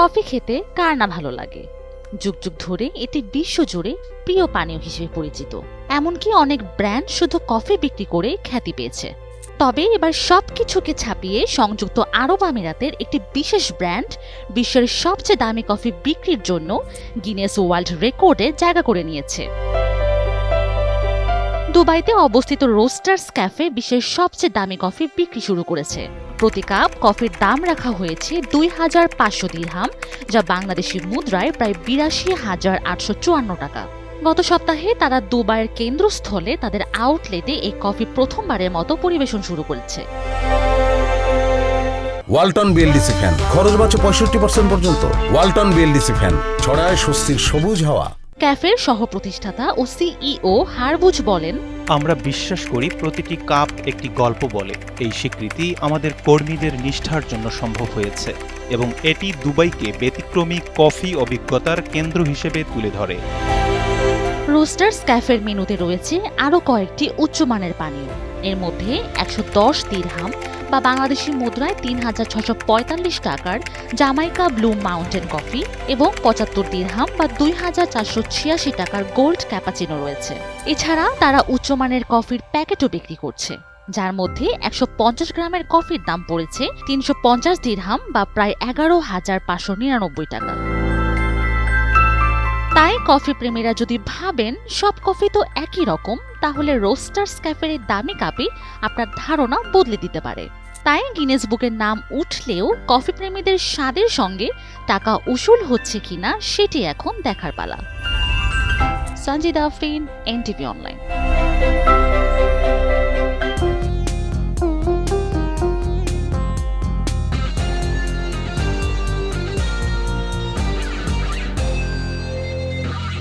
Coffee খেতে কার না ভালো লাগে? যুগ যুগ ধরে এটি বিশ্বজুড়ে প্রিয় পানীয় হিসেবে পরিচিত। এমনকি অনেক ব্র্যান্ড শুধু কফি বিক্রি করে খ্যাতি পেয়েছে। তবে এবার সব কিছুকে ছাপিয়ে সংযুক্ত আরব আমিরাতের একটি বিশেষ ব্র্যান্ড বিশ্বের সবচেয়ে দামি কফি বিক্রির জন্য গিনেস ওয়ার্ল্ড রেকর্ডে জায়গা করে নিয়েছে। দুবাইতে অবস্থিত রোস্টার্স ক্যাফে বিশ্বের সবচেয়ে দামি কফি বিক্রি শুরু করেছে। প্রতি কাপ কফির দাম রাখা হয়েছে দুই হাজার পাঁচশো দিরহাম, যা বাংলাদেশি মুদ্রায় প্রায় বিরাশি হাজার আটশো চুয়ান্ন টাকা। গত সপ্তাহে তারা দুবাইয়ের কেন্দ্রস্থলে তাদের আউটলেটে এই কফি প্রথমবারের মতো পরিবেশন শুরু করেছে। Walton BLDC fan. খরচ বাঁচে পঁয়ষট্টি পার্সেন্ট পর্যন্ত। Walton BLDC fan. ছড়ায় স্বস্তির সবুজ হাওয়া। ক্যাফের সহ প্রতিষ্ঠাতা ও সিইও হারবুজ বলেন আমরা বিশ্বাস করি প্রতিটি কাপ একটি গল্প বলে। এই স্বীকৃতি আমাদের কর্মীদের নিষ্ঠার জন্য সম্ভব হয়েছে এবং এটি দুবাইকে ব্যতিক্রমী কফি অভিজ্ঞতার কেন্দ্র হিসেবে তুলে ধরে। রোস্টার্স ক্যাফের মেনুতে রয়েছে আরও কয়েকটি উচ্চমানের পানীয়। এর মধ্যে একশো দশ দিরহাম বা বাংলাদেশি মুদ্রায় তিন হাজার ছশো পঁয়তাল্লিশ টাকার জামাইকা ব্লু মাউন্টেন কফি এবং পঁচাত্তর দিরহাম বা দুই হাজার চারশো ছিয়াশি টাকার গোল্ড ক্যাপাচিনো রয়েছে। এছাড়া তারা উচ্চমানের কফির প্যাকেটও বিক্রি করছে, যার মধ্যে একশো পঞ্চাশ গ্রামের কফির দাম পড়েছে তিনশো পঞ্চাশ দিরহাম বা প্রায় এগারো হাজার পাঁচশো নিরানব্বই টাকা। তাই কফি প্রেমীরা যদি ভাবেন সব কফি তো একই রকম, তাহলে রোস্টার্স ক্যাফের দামি কাপি আপনার ধারণা বদলে দিতে পারে। তাই গিনেস বুকের নাম উঠলেও কফি প্রেমীদের স্বাদের সঙ্গে টাকা উসুল হচ্ছে কিনা সেটি এখন দেখার পালা। Sanjida Afrin, NTV online.